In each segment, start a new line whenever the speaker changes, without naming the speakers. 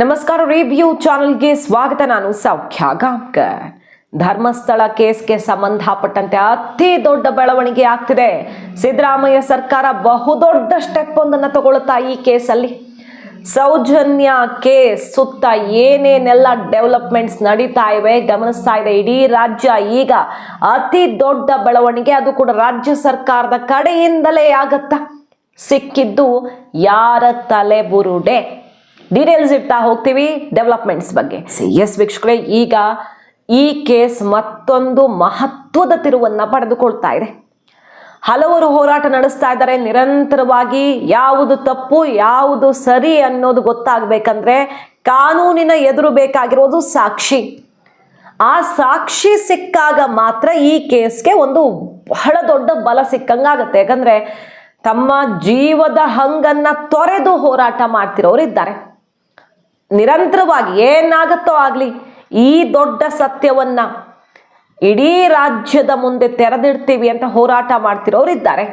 ನಮಸ್ಕಾರ ರಿವ್ಯೂ ಚಾನೆಲ್ಗೆ ಸ್ವಾಗತ. ನಾನು ಸೌಖ್ಯ ಗಾಂಕರ್ ಧರ್ಮಸ್ಥಳ ಕೇಸ್ಗೆ ಸಂಬಂಧಪಟ್ಟಂತೆ ಅತಿ ದೊಡ್ಡ ಬೆಳವಣಿಗೆ ಆಗ್ತಿದೆ. ಸಿದ್ದರಾಮಯ್ಯ ಸರ್ಕಾರ ಬಹುದೊಡ್ಡ ಸ್ಟೆಪ್ ಒಂದನ್ನು ತಗೊಳ್ತಾ ಈ ಕೇಸಲ್ಲಿ. ಸೌಜನ್ಯ ಕೇಸ್ ಸುತ್ತ ಏನೇನೆಲ್ಲ ಡೆವಲಪ್ಮೆಂಟ್ಸ್ ನಡೀತಾ ಇವೆ, ಗಮನಿಸ್ತಾ ಇದೆ. ಇಡೀ ರಾಜ್ಯ ಈಗ ಅತಿ ದೊಡ್ಡ ಬೆಳವಣಿಗೆ. ಅದು ಕೂಡ ರಾಜ್ಯ ಸರ್ಕಾರದ ಕಡೆಯಿಂದಲೇ ಆಗತ್ತ. ಸಿಕ್ಕಿದ್ದು ಯಾರ ತಲೆ ಬುರುಡೆ? ಡೀಟೇಲ್ಸ್ ಇಡ್ತಾ ಹೋಗ್ತೀವಿ ಡೆವಲಪ್ಮೆಂಟ್ಸ್ ಬಗ್ಗೆ. ಎಸ್ ವೀಕ್ಷಕರೇ, ಈಗ ಈ ಕೇಸ್ ಮತ್ತೊಂದು ಮಹತ್ವದ ತಿರುವನ್ನ ಪಡೆದುಕೊಳ್ತಾ ಇದೆ. ಹಲವರು ಹೋರಾಟ ನಡೆಸ್ತಾ ಇದ್ದಾರೆ. ನಿರಂತರವಾಗಿ ಯಾವುದು ತಪ್ಪು, ಯಾವುದು ಸರಿ ಅನ್ನೋದು ಗೊತ್ತಾಗಬೇಕಂದ್ರೆ ಕಾನೂನಿನ ಎದುರು ಬೇಕಾಗಿರೋದು ಸಾಕ್ಷಿ. ಆ ಸಾಕ್ಷಿ ಸಿಕ್ಕಾಗ ಮಾತ್ರ ಈ ಕೇಸ್ಗೆ ಒಂದು ಬಹಳ ದೊಡ್ಡ ಬಲ ಸಿಕ್ಕಂಗಾಗತ್ತೆ. ಯಾಕಂದ್ರೆ ತಮ್ಮ ಜೀವದ ಹಂಗನ್ನ ತೊರೆದು ಹೋರಾಟ ಮಾಡ್ತಿರೋರು ಇದ್ದಾರೆ ನಿರಂತರವಾಗಿ ಏನಾಗತ್ತೋ ಆಗಲಿ, ಈ ದೊಡ್ಡ ಸತ್ಯವನ್ನ ಇಡೀ ರಾಜ್ಯದ ಮುಂದೆ ತೆರೆದಿಡ್ತೀವಿ ಅಂತ ಹೋರಾಟ ಮಾಡ್ತಿರೋರು ಇದ್ದಾರೆ.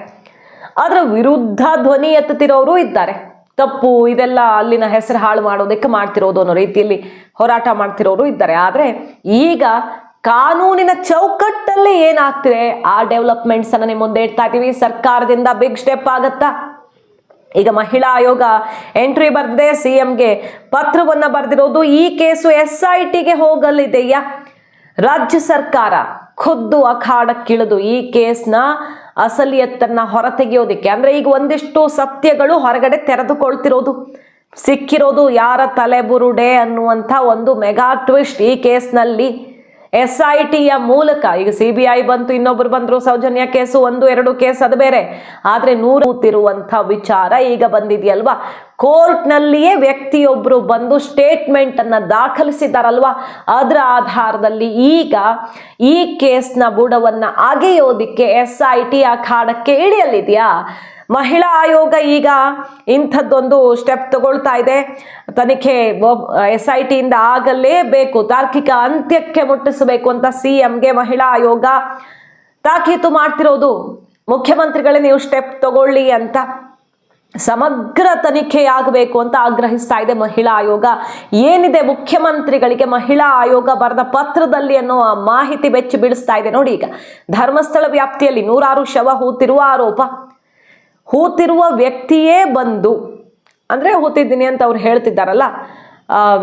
ಅದರ ವಿರುದ್ಧ ಧ್ವನಿ ಎತ್ತುತ್ತಿರೋರು ಇದ್ದಾರೆ. ತಪ್ಪು, ಇದೆಲ್ಲ ಅಲ್ಲಿನ ಹೆಸರು ಹಾಳು ಮಾಡೋದಕ್ಕೆ ಮಾಡ್ತಿರೋದು ಅನ್ನೋ ರೀತಿಯಲ್ಲಿ ಹೋರಾಟ ಮಾಡ್ತಿರೋರು ಇದ್ದಾರೆ. ಆದರೆ ಈಗ ಕಾನೂನಿನ ಚೌಕಟ್ಟಲ್ಲಿ ಏನಾಗ್ತಿದೆ? ಆ ಡೆವಲಪ್ಮೆಂಟ್ಸ್ ಅನ್ನ ನಿಮ್ಮ ಮುಂದೆ ಇಡ್ತಾ ಇದೀವಿ ಸರ್ಕಾರದಿಂದ ಬಿಗ್ ಸ್ಟೆಪ್ ಆಗತ್ತಾ? ಈಗ ಮಹಿಳಾ ಆಯೋಗ ಎಂಟ್ರಿ ಬರೆದಿದೆ ಸಿ ಎಂಗೆ ಪತ್ರವನ್ನ ಬರೆದಿರೋದು ಈ ಕೇಸು ಎಸ್ ಐ ಟಿಗೆ ಹೋಗಲಿದೆಯಾ? ರಾಜ್ಯ ಸರ್ಕಾರ ಖುದ್ದು ಅಖಾಡಕ್ಕಿಳಿದು ಈ ಕೇಸ್ನ ಅಸಲಿಯತ್ತನ್ನ ಹೊರತೆಗೆಯೋದಿಕ್ಕೆ. ಅಂದ್ರೆ ಈಗ ಒಂದಿಷ್ಟು ಸತ್ಯಗಳು ಹೊರಗಡೆ ತೆರೆದುಕೊಳ್ತಿರೋದು. ಸಿಕ್ಕಿರೋದು ಯಾರ ತಲೆಬುರುಡೆ ಅನ್ನುವಂಥ ಒಂದು ಮೆಗಾ ಟ್ವಿಸ್ಟ್ ಈ ಕೇಸ್ನಲ್ಲಿ. ಎಸ್ ಐ ಟಿಯ ಮೂಲಕ, ಈಗ ಸಿ ಬಂತು, ಇನ್ನೊಬ್ರು ಬಂದ್ರು, ಸೌಜನ್ಯ ಕೇಸು ಒಂದು, ಎರಡು ಕೇಸ್ ಅದು ಬೇರೆ. ಆದ್ರೆ ನೂರು ಕೂತಿರುವಂಥ ವಿಚಾರ ಈಗ ಬಂದಿದೆಯಲ್ವಾ? ಕೋರ್ಟ್ನಲ್ಲಿಯೇ ವ್ಯಕ್ತಿಯೊಬ್ರು ಬಂದು ಸ್ಟೇಟ್ಮೆಂಟ್ ಅನ್ನ ದಾಖಲಿಸಿದಾರಲ್ವಾ? ಅದರ ಆಧಾರದಲ್ಲಿ ಈಗ ಈ ಕೇಸ್ನ ಬುಡವನ್ನ ಅಗೆಯೋದಿಕ್ಕೆ ಎಸ್ ಐ ಟಿ ಅಖಾಡಕ್ಕೆ ಇಳಿಯಲಿದೆಯಾ? ಮಹಿಳಾ ಆಯೋಗ ಈಗ ಇಂಥದ್ದೊಂದು ಸ್ಟೆಪ್ ತಗೊಳ್ತಾ ಇದೆ. ತನಿಖೆ ಎಸ್ ಐ ಟಿಯಿಂದ ಆಗಲೇಬೇಕು. ತಾರ್ಕಿಕ ಅಂತ್ಯಕ್ಕೆ ಮುಟ್ಟಿಸಬೇಕು ಅಂತ ಸಿ ಎಂಗೆ ಮಹಿಳಾ ಆಯೋಗ ತಾಕೀತು ಮಾಡ್ತಿರೋದು. ಮುಖ್ಯಮಂತ್ರಿಗಳೇ ನೀವು ಸ್ಟೆಪ್ ತಗೊಳ್ಳಿ ಅಂತ ಸಮಗ್ರ ತನಿಖೆ ಆಗಬೇಕು ಅಂತ ಆಗ್ರಹಿಸ್ತಾ ಇದೆ ಮಹಿಳಾ ಆಯೋಗ. ಏನಿದೆ ಮುಖ್ಯಮಂತ್ರಿಗಳಿಗೆ ಮಹಿಳಾ ಆಯೋಗ ಬರೆದ ಪತ್ರದಲ್ಲಿ ಅನ್ನೋ ಮಾಹಿತಿ ಬೆಚ್ಚಿ ಬೀಳಿಸ್ತಾ ಇದೆ. ನೋಡಿ ಈಗ ಧರ್ಮಸ್ಥಳ ವ್ಯಾಪ್ತಿಯಲ್ಲಿ ನೂರಾರು ಶವ ಹೂತಿರುವ ಆರೋಪ. ಹೂತಿರುವ ವ್ಯಕ್ತಿಯೇ ಬಂದು, ಅಂದರೆ ಹೂತಿದ್ದೀನಿ ಅಂತ ಅವ್ರು ಹೇಳ್ತಿದ್ದಾರಲ್ಲ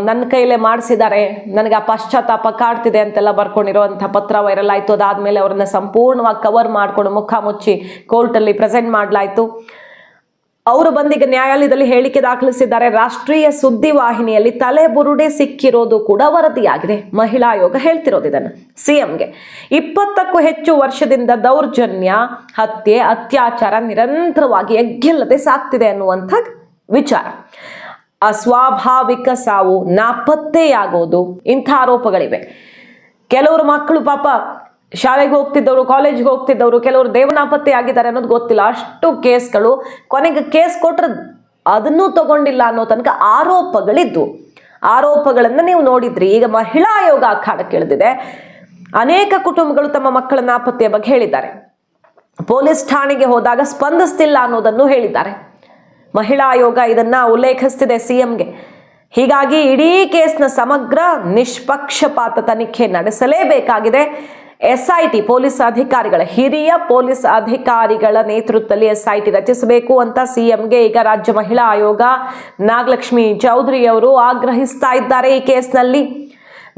ನನ್ನ ಕೈಲೇ ಮಾಡಿಸಿದ್ದಾರೆ, ನನಗೆ ಆ ಪಶ್ಚಾತ್ತಾಪ ಕಾಡ್ತಿದೆ ಅಂತೆಲ್ಲ ಬರ್ಕೊಂಡಿರೋವಂಥ ಪತ್ರ ವೈರಲ್ ಆಯಿತು, ಅದಾದಮೇಲೆ ಅವ್ರನ್ನ ಸಂಪೂರ್ಣವಾಗಿ ಕವರ್ ಮಾಡಿಕೊಂಡು ಮುಖ ಮುಚ್ಚಿ ಕೋರ್ಟಲ್ಲಿ ಪ್ರೆಸೆಂಟ್ ಮಾಡಲಾಯಿತು. ಅವರು ಬಂದೀಗ ನ್ಯಾಯಾಲಯದಲ್ಲಿ ಹೇಳಿಕೆ ದಾಖಲಿಸಿದ್ದಾರೆ. ರಾಷ್ಟ್ರೀಯ ಸುದ್ದಿ ವಾಹಿನಿಯಲ್ಲಿ ತಲೆ ಬುರುಡೆ ಸಿಕ್ಕಿರೋದು ಕೂಡ ವರದಿಯಾಗಿದೆ. ಮಹಿಳಾ ಆಯೋಗ ಹೇಳ್ತಿರೋದು ಇದನ್ನು. ಸಿಎಂಗೆ ಇಪ್ಪತ್ತಕ್ಕೂ ಹೆಚ್ಚು ವರ್ಷದಿಂದ ದೌರ್ಜನ್ಯ, ಹತ್ಯೆ, ಅತ್ಯಾಚಾರ ನಿರಂತರವಾಗಿ ಎಗ್ಗಿಲ್ಲದೆ ಸಾಕ್ತಿದೆ ಅನ್ನುವಂಥ ವಿಚಾರ. ಅಸ್ವಾಭಾವಿಕ ಸಾವು, ನಾಪತ್ತೆಯಾಗೋದು ಇಂಥ ಆರೋಪಗಳಿವೆ. ಕೆಲವರು ಮಕ್ಕಳು ಪಾಪ ಶಾಲೆಗೆ ಹೋಗ್ತಿದ್ದವರು ಕಾಲೇಜ್ಗೆ ಹೋಗ್ತಿದ್ದವರು, ಕೆಲವರು ದೇವನಾಪತ್ತೆ ಆಗಿದ್ದಾರೆ ಅನ್ನೋದು ಗೊತ್ತಿಲ್ಲ. ಅಷ್ಟು ಕೇಸ್ಗಳು. ಕೊನೆಗೆ ಕೇಸ್ ಕೊಟ್ಟರೆ ಅದನ್ನೂ ತಗೊಂಡಿಲ್ಲ ಅನ್ನೋ ತನಕ ಆರೋಪಗಳಿದ್ದು. ಆರೋಪಗಳನ್ನು ನೀವು ನೋಡಿದ್ರಿ. ಈಗ ಮಹಿಳಾ ಆಯೋಗ ಅಖಾಡಕ್ಕೆ ಇಳಿದಿದೆ ಅನೇಕ ಕುಟುಂಬಗಳು ತಮ್ಮ ಮಕ್ಕಳ ನಾಪತ್ತೆಯ ಬಗ್ಗೆ ಹೇಳಿದ್ದಾರೆ. ಪೊಲೀಸ್ ಠಾಣೆಗೆ ಹೋದಾಗ ಸ್ಪಂದಿಸ್ತಿಲ್ಲ ಅನ್ನೋದನ್ನು ಹೇಳಿದ್ದಾರೆ. ಮಹಿಳಾ ಆಯೋಗ ಇದನ್ನ ಉಲ್ಲೇಖಿಸ್ತಿದೆ ಸಿಎಂಗೆ. ಹೀಗಾಗಿ ಇಡೀ ಕೇಸ್ನ ಸಮಗ್ರ ನಿಷ್ಪಕ್ಷಪಾತ ತನಿಖೆ ನಡೆಸಲೇಬೇಕಾಗಿದೆ. ಎಸ್ ಐ ಟಿ ಪೊಲೀಸ್ ಅಧಿಕಾರಿಗಳ ಹಿರಿಯ ಪೊಲೀಸ್ ಅಧಿಕಾರಿಗಳ ನೇತೃತ್ವದಲ್ಲಿ ಎಸ್ಐಟಿ ರಚಿಸಬೇಕು ಅಂತ ಸಿಎಂಗೆ ಈಗ ರಾಜ್ಯ ಮಹಿಳಾ ಆಯೋಗ ನಾಗಲಕ್ಷ್ಮಿ ಚೌಧರಿ ಅವರು ಆಗ್ರಹಿಸ್ತಾ ಇದ್ದಾರೆ ಈ ಕೇಸ್ನಲ್ಲಿ.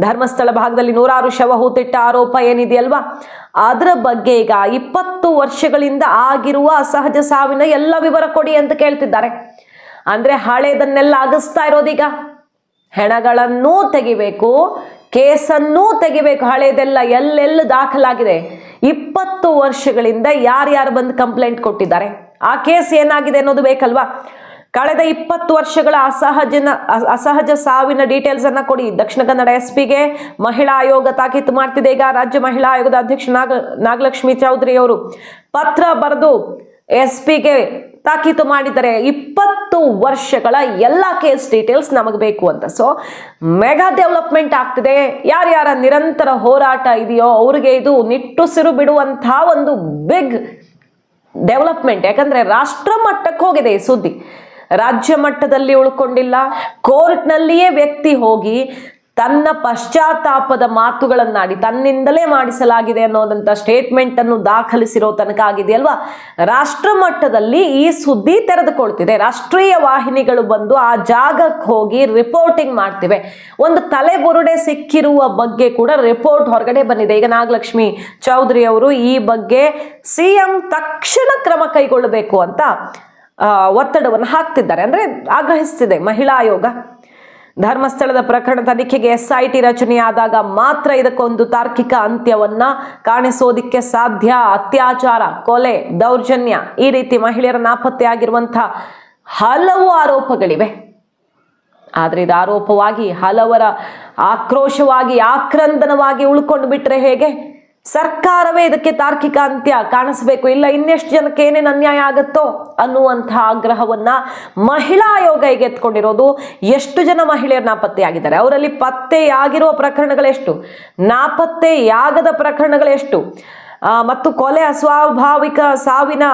ಧರ್ಮಸ್ಥಳ ಭಾಗದಲ್ಲಿ ನೂರಾರು ಶವ ಹೂತಿಟ್ಟ ಆರೋಪ ಏನಿದೆಯಲ್ವಾ? ಅದರ ಬಗ್ಗೆ ಈಗ ಇಪ್ಪತ್ತು ವರ್ಷಗಳಿಂದ ಆಗಿರುವ ಅಸಹಜ ಸಾವಿನ ಎಲ್ಲ ವಿವರ ಕೊಡಿ ಅಂತ ಕೇಳ್ತಿದ್ದಾರೆ. ಅಂದ್ರೆ ಹಳೇದನ್ನೆಲ್ಲ ಅಗಸ್ತಾ ಇರೋದೀಗ. ಹೆಣಗಳನ್ನೂ ತೆಗಿಬೇಕು ಕೇಸನ್ನೂ ತೆಗಿಬೇಕು. ಹಳೇದೆಲ್ಲ ಎಲ್ಲೆಲ್ಲ ದಾಖಲಾಗಿದೆ? ಇಪ್ಪತ್ತು ವರ್ಷಗಳಿಂದ ಯಾರ್ಯಾರು ಬಂದು ಕಂಪ್ಲೇಂಟ್ ಕೊಟ್ಟಿದ್ದಾರೆ? ಆ ಕೇಸ್ ಏನಾಗಿದೆ ಅನ್ನೋದು ಬೇಕಲ್ವಾ? ಕಳೆದ ಇಪ್ಪತ್ತು ವರ್ಷಗಳ ಅಸಹಜನ ಅಸಹಜ ಸಾವಿನ ಡೀಟೇಲ್ಸ್ ಅನ್ನ ಕೊಡಿ. ದಕ್ಷಿಣ ಕನ್ನಡ ಎಸ್ ಪಿಗೆ ಮಹಿಳಾ ಆಯೋಗ ತಾಕೀತು ಮಾಡ್ತಿದೆ ಈಗ ರಾಜ್ಯ ಮಹಿಳಾ ಆಯೋಗದ ಅಧ್ಯಕ್ಷ ನಾಗ, ನಾಗಲಕ್ಷ್ಮಿ ಚೌಧರಿ ಅವರು ಪತ್ರ ಬರೆದು ಎಸ್ ಪಿಗೆ ತಾಕೀತು ಮಾಡಿದ್ದಾರೆ ಇಪ್ಪತ್ತು ವರ್ಷಗಳ ಎಲ್ಲ ಕೇಸ್ ಡೀಟೇಲ್ಸ್ ನಮಗೆ ಬೇಕು ಅಂತ. ಸೊ ಮೆಗಾ ಡೆವಲಪ್ಮೆಂಟ್ ಆಗ್ತಿದೆ. ಯಾರ್ಯಾರ ನಿರಂತರ ಹೋರಾಟ ಇದೆಯೋ ಅವ್ರಿಗೆ ಇದು ನಿಟ್ಟುಸಿರು ಬಿಡುವಂತಹ ಒಂದು ಬಿಗ್ ಡೆವಲಪ್ಮೆಂಟ್. ಯಾಕಂದ್ರೆ ರಾಷ್ಟ್ರ ಮಟ್ಟಕ್ಕೆ ಹೋಗಿದೆ ಈ ಸುದ್ದಿ. ರಾಜ್ಯ ಮಟ್ಟದಲ್ಲಿ ಉಳ್ಕೊಂಡಿಲ್ಲ, ಕೋರ್ಟ್ನಲ್ಲಿಯೇ ವ್ಯಕ್ತಿ ಹೋಗಿ ತನ್ನ ಪಶ್ಚಾತ್ತಾಪದ ಮಾತುಗಳನ್ನಾಡಿ ತನ್ನಿಂದಲೇ ಮಾಡಿಸಲಾಗಿದೆ ಅನ್ನೋದಂತ ಸ್ಟೇಟ್ಮೆಂಟ್ ಅನ್ನು ದಾಖಲಿಸಿರೋ ತನಕ ಆಗಿದೆಯಲ್ವಾ? ರಾಷ್ಟ್ರ ಮಟ್ಟದಲ್ಲಿ ಈ ಸುದ್ದಿ ತೆರೆದುಕೊಳ್ತಿದೆ. ರಾಷ್ಟ್ರೀಯ ವಾಹಿನಿಗಳು ಬಂದು ಆ ಜಾಗಕ್ಕೆ ಹೋಗಿ ರಿಪೋರ್ಟಿಂಗ್ ಮಾಡ್ತಿವೆ. ಒಂದು ತಲೆಬುರುಡೆ ಸಿಕ್ಕಿರುವ ಬಗ್ಗೆ ಕೂಡ ರಿಪೋರ್ಟ್ ಹೊರಗಡೆ ಬಂದಿದೆ. ಈಗ ನಾಗಲಕ್ಷ್ಮಿ ಚೌಧರಿ ಅವರು ಈ ಬಗ್ಗೆ ಸಿಎಂ ತಕ್ಷಣ ಕ್ರಮ ಕೈಗೊಳ್ಳಬೇಕು ಅಂತ ಒತ್ತಡವನ್ನು ಹಾಕ್ತಿದ್ದಾರೆ. ಅಂದ್ರೆ ಆಗ್ರಹಿಸ್ತಿದೆ ಮಹಿಳಾ ಆಯೋಗ. ಧರ್ಮಸ್ಥಳದ ಪ್ರಕರಣ ತನಿಖೆಗೆ ಎಸ್ಐಟಿ ರಚನೆಯಾದಾಗ ಮಾತ್ರ ಇದಕ್ಕೊಂದು ತಾರ್ಕಿಕ ಅಂತ್ಯವನ್ನ ಕಾಣಿಸೋದಿಕ್ಕೆ ಸಾಧ್ಯ. ಅತ್ಯಾಚಾರ, ಕೊಲೆ, ದೌರ್ಜನ್ಯ ಈ ರೀತಿ ಮಹಿಳೆಯರ ನಾಪತ್ತೆಯಾಗಿರುವಂತಹ ಹಲವು ಆರೋಪಗಳಿವೆ. ಆದರೆ ಇದು ಆರೋಪವಾಗಿ ಹಲವರ ಆಕ್ರೋಶವಾಗಿ, ಆಕ್ರಂದನವಾಗಿ ಉಳ್ಕೊಂಡು ಬಿಟ್ರೆ ಹೇಗೆ? ಸರ್ಕಾರವೇ ಇದಕ್ಕೆ ತಾರ್ಕಿಕ ಅಂತ್ಯ ಕಾಣಿಸ್ಬೇಕು. ಇಲ್ಲ, ಇನ್ನೆಷ್ಟು ಜನಕ್ಕೆ ಏನೇನು ಅನ್ಯಾಯ ಆಗುತ್ತೋ ಅನ್ನುವಂತಹ ಆಗ್ರಹವನ್ನ ಮಹಿಳಾ ಆಯೋಗ ಈಗ ಎತ್ಕೊಂಡಿರೋದು ಎಷ್ಟು ಜನ ಮಹಿಳೆಯರು ನಾಪತ್ತೆಯಾಗಿದ್ದಾರೆ? ಅವರಲ್ಲಿ ಪತ್ತೆಯಾಗಿರುವ ಪ್ರಕರಣಗಳೆಷ್ಟು ನಾಪತ್ತೆಯಾಗದ ಪ್ರಕರಣಗಳೆಷ್ಟು ಮತ್ತು ಕೊಲೆ ಅಸ್ವಾಭಾವಿಕ ಸಾವಿನ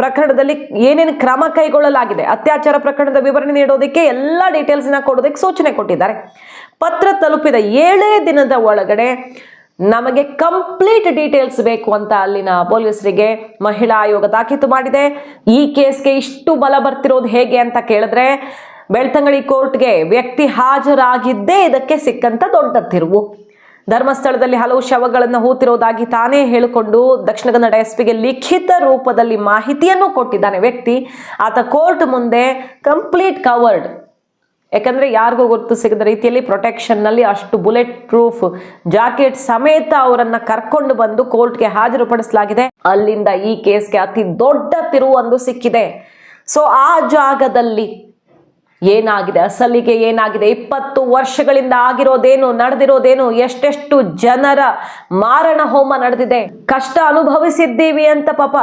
ಪ್ರಕರಣದಲ್ಲಿ ಏನೇನು ಕ್ರಮ ಕೈಗೊಳ್ಳಲಾಗಿದೆ? ಅತ್ಯಾಚಾರ ಪ್ರಕರಣದ ವಿವರಣೆ ನೀಡೋದಕ್ಕೆ ಎಲ್ಲ ಡೀಟೇಲ್ಸ್ನ ಕೊಡೋದಕ್ಕೆ ಸೂಚನೆ ಕೊಟ್ಟಿದ್ದಾರೆ. ಪತ್ರ ತಲುಪಿದ ಏಳೇ ದಿನದ ಒಳಗಡೆ ನಮಗೆ ಕಂಪ್ಲೀಟ್ ಡೀಟೇಲ್ಸ್ ಬೇಕು ಅಂತ ಅಲ್ಲಿನ ಪೊಲೀಸರಿಗೆ ಮಹಿಳಾ ಆಯೋಗ ತಾಕೀತು ಮಾಡಿದೆ. ಈ ಕೇಸ್ಗೆ ಇಷ್ಟು ಬಲ ಬರ್ತಿರೋದು ಹೇಗೆ ಅಂತ ಕೇಳಿದ್ರೆ, ಬೆಳ್ತಂಗಡಿ ಕೋರ್ಟ್ಗೆ ವ್ಯಕ್ತಿ ಹಾಜರಾಗಿದ್ದೇ ಇದಕ್ಕೆ ಸಿಕ್ಕಂತ ದೊಡ್ಡ ತಿರುವು ಧರ್ಮಸ್ಥಳದಲ್ಲಿ ಹಲವು ಶವಗಳನ್ನು ಹೂತಿರೋದಾಗಿ ತಾನೇ ಹೇಳಿಕೊಂಡು ದಕ್ಷಿಣ ಕನ್ನಡ ಎಸ್ಪಿಗೆ ಲಿಖಿತ ರೂಪದಲ್ಲಿ ಮಾಹಿತಿಯನ್ನು ಕೊಟ್ಟಿದ್ದಾನೆ ವ್ಯಕ್ತಿ. ಆತ ಕೋರ್ಟ್ ಮುಂದೆ ಕಂಪ್ಲೀಟ್ ಕವರ್ಡ್ ಯಾಕಂದ್ರೆ ಯಾರಿಗೂ ಗೊತ್ತು ಸಿಗದ ರೀತಿಯಲ್ಲಿ ಪ್ರೊಟೆಕ್ಷನ್ನಲ್ಲಿ ಅಷ್ಟು ಬುಲೆಟ್ ಪ್ರೂಫ್ ಜಾಕೆಟ್ ಸಮೇತ ಅವರನ್ನ ಕರ್ಕೊಂಡು ಬಂದು ಕೋರ್ಟ್ಗೆ ಹಾಜರುಪಡಿಸಲಾಗಿದೆ. ಅಲ್ಲಿಂದ ಈ ಕೇಸ್ಗೆ ಅತಿ ದೊಡ್ಡ ತಿರುವು ಒಂದು ಸಿಕ್ಕಿದೆ. ಸೊ ಆ ಜಾಗದಲ್ಲಿ ಏನಾಗಿದೆ? ಅಸಲಿಗೆ ಏನಾಗಿದೆ? ಇಪ್ಪತ್ತು ವರ್ಷಗಳಿಂದ ಆಗಿರೋದೇನು, ನಡೆದಿರೋದೇನು? ಎಷ್ಟೆಷ್ಟು ಜನರ ಮಾರಣ ಹೋಮ ನಡೆದಿದೆ? ಕಷ್ಟ ಅನುಭವಿಸಿದ್ದೀವಿ ಅಂತ ಪಾಪ.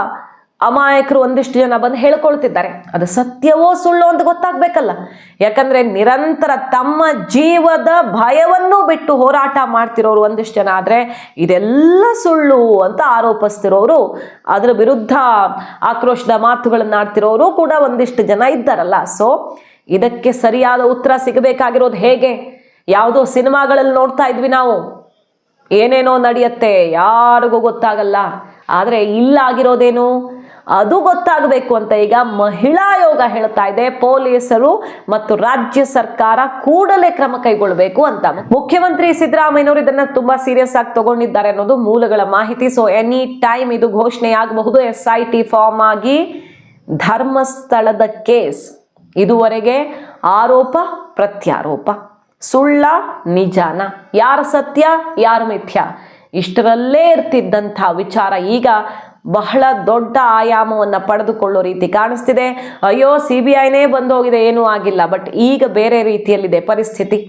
ಅಮಾಯಕರು ಒಂದಿಷ್ಟು ಜನ ಬಂದು ಹೇಳ್ಕೊಳ್ತಿದ್ದಾರೆ. ಅದು ಸತ್ಯವೋ ಸುಳ್ಳು ಅಂತ ಗೊತ್ತಾಗ್ಬೇಕಲ್ಲ. ಯಾಕಂದ್ರೆ ನಿರಂತರ ತಮ್ಮ ಜೀವದ ಭಯವನ್ನು ಬಿಟ್ಟು ಹೋರಾಟ ಮಾಡ್ತಿರೋರು ಒಂದಿಷ್ಟು ಜನ ಆದ್ರೆ ಇದೆಲ್ಲ ಸುಳ್ಳು ಅಂತ ಆರೋಪಿಸ್ತಿರೋರು, ಅದರ ವಿರುದ್ಧ ಆಕ್ರೋಶದ ಮಾತುಗಳನ್ನು ಆಡ್ತಿರೋರು ಕೂಡ ಒಂದಿಷ್ಟು ಜನ ಇದ್ದಾರಲ್ಲ. ಸೊ ಇದಕ್ಕೆ ಸರಿಯಾದ ಉತ್ತರ ಸಿಗಬೇಕಾಗಿರೋದು ಹೇಗೆ? ಯಾವುದೋ ಸಿನಿಮಾಗಳಲ್ಲಿ ನೋಡ್ತಾ ಇದ್ವಿ ನಾವು. ಏನೇನೋ ನಡೆಯುತ್ತೆ, ಯಾರಿಗೂ ಗೊತ್ತಾಗಲ್ಲ. ಆದರೆ ಇಲ್ಲಾಗಿರೋದೇನು? ಅದು ಗೊತ್ತಾಗಬೇಕು ಅಂತ ಈಗ ಮಹಿಳಾ ಆಯೋಗ ಹೇಳ್ತಾ ಇದೆ. ಪೊಲೀಸರು ಮತ್ತು ರಾಜ್ಯ ಸರ್ಕಾರ ಕೂಡಲೇ ಕ್ರಮ ಕೈಗೊಳ್ಳಬೇಕು ಅಂತ. ಮುಖ್ಯಮಂತ್ರಿ ಸಿದ್ದರಾಮಯ್ಯನವರು ಇದನ್ನ ತುಂಬಾ ಸೀರಿಯಸ್ ಆಗಿ ತಗೊಂಡಿದ್ದಾರೆ ಅನ್ನೋದು ಮೂಲಗಳ ಮಾಹಿತಿ. ಸೊ ಎನಿ ಟೈಮ್ ಇದು ಘೋಷಣೆಯಾಗಬಹುದು ಎಸ್ ಐ ಟಿ ಫಾರ್ಮ್ ಆಗಿ ಧರ್ಮಸ್ಥಳದ ಕೇಸ್ ಇದುವರೆಗೆ ಆರೋಪ, ಪ್ರತ್ಯಾರೋಪ. ಸುಳ್ಳ, ನಿಜಾನ. ಯಾರ ಸತ್ಯ, ಯಾರ ಮಿಥ್ಯ? ಇಷ್ಟರಲ್ಲೇ ಇರ್ತಿದ್ದಂಥ ವಿಚಾರ ಈಗ ಬಹಳ ದೊಡ್ಡ ಆಯಾಮವನ್ನು ಪಡೆದುಕೊಳ್ಳೋ ರೀತಿ ಕಾಣಿಸ್ತಿದೆ. ಅಯ್ಯೋ, ಸಿ ಬಿ ಐನೇ ಬಂದೋಗಿದೆ, ಏನೂ ಆಗಿಲ್ಲ. ಬಟ್ ಈಗ ಬೇರೆ ರೀತಿಯಲ್ಲಿದೆ ಪರಿಸ್ಥಿತಿ.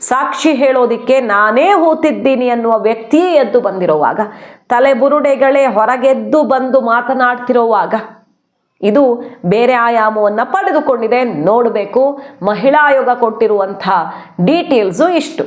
ಸಾಕ್ಷಿ ಹೇಳೋದಿಕ್ಕೆ ನಾನೇ ಹೂತಿದ್ದೀನಿ ಅನ್ನುವ ವ್ಯಕ್ತಿಯೇ ಎದ್ದು ಬಂದಿರುವಾಗ ತಲೆಬುರುಡೆಗಳೇ ಹೊರಗೆದ್ದು ಬಂದು ಮಾತನಾಡ್ತಿರುವಾಗ ಇದು ಬೇರೆ ಆಯಾಮವನ್ನು ಪಡೆದುಕೊಂಡಿದೆ. ನೋಡಬೇಕು, ಮಹಿಳಾ ಆಯೋಗ ಕೊಟ್ಟಿರುವಂಥ ಡೀಟೇಲ್ಸು ಇಷ್ಟು.